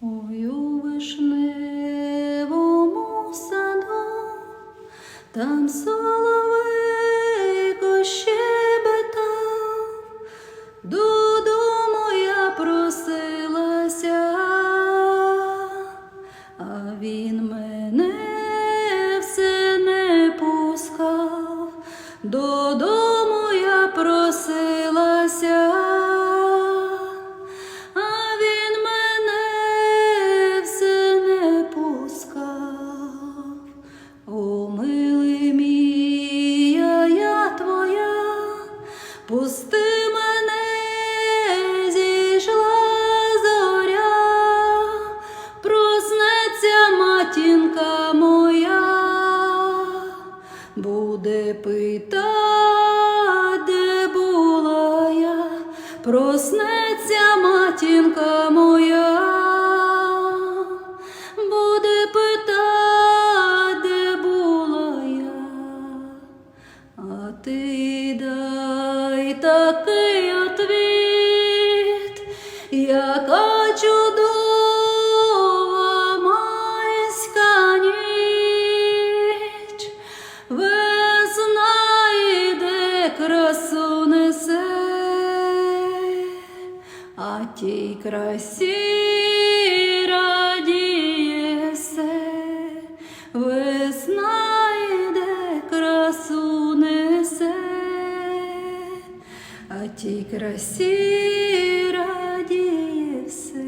У вишневому саду, там соловейко щебетав, додому я просилася, а він мене все не пускав, додому буде питать, де була я, проснеться матінка моя, тій красі радіє все, весна йде красу несе, а тій красі радіє все,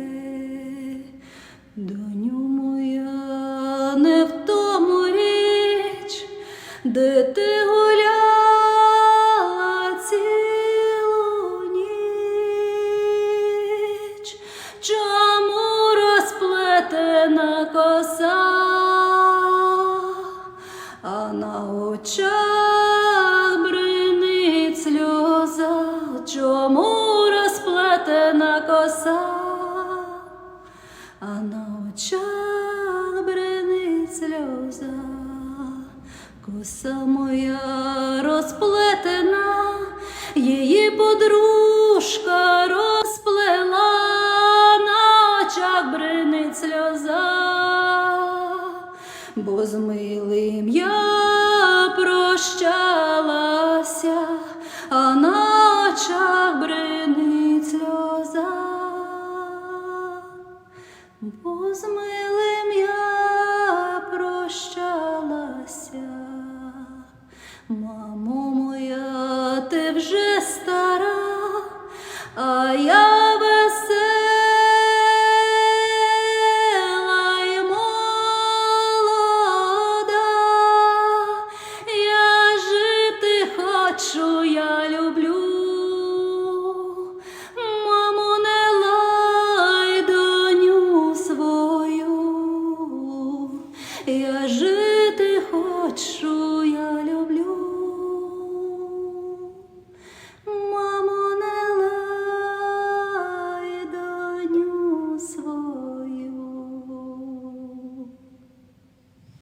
доню моя, не в тому річ, де ти гуляла чому розплетена коса, а на очах бринить сльоза, чому розплетена коса, а на очах бринить сльоза, коса моя розплетена, її подружка бо з милим я прощалася, а на очах бринить сльоза. Бо з милим я прощалася, мамо моя, ти вже стара, душу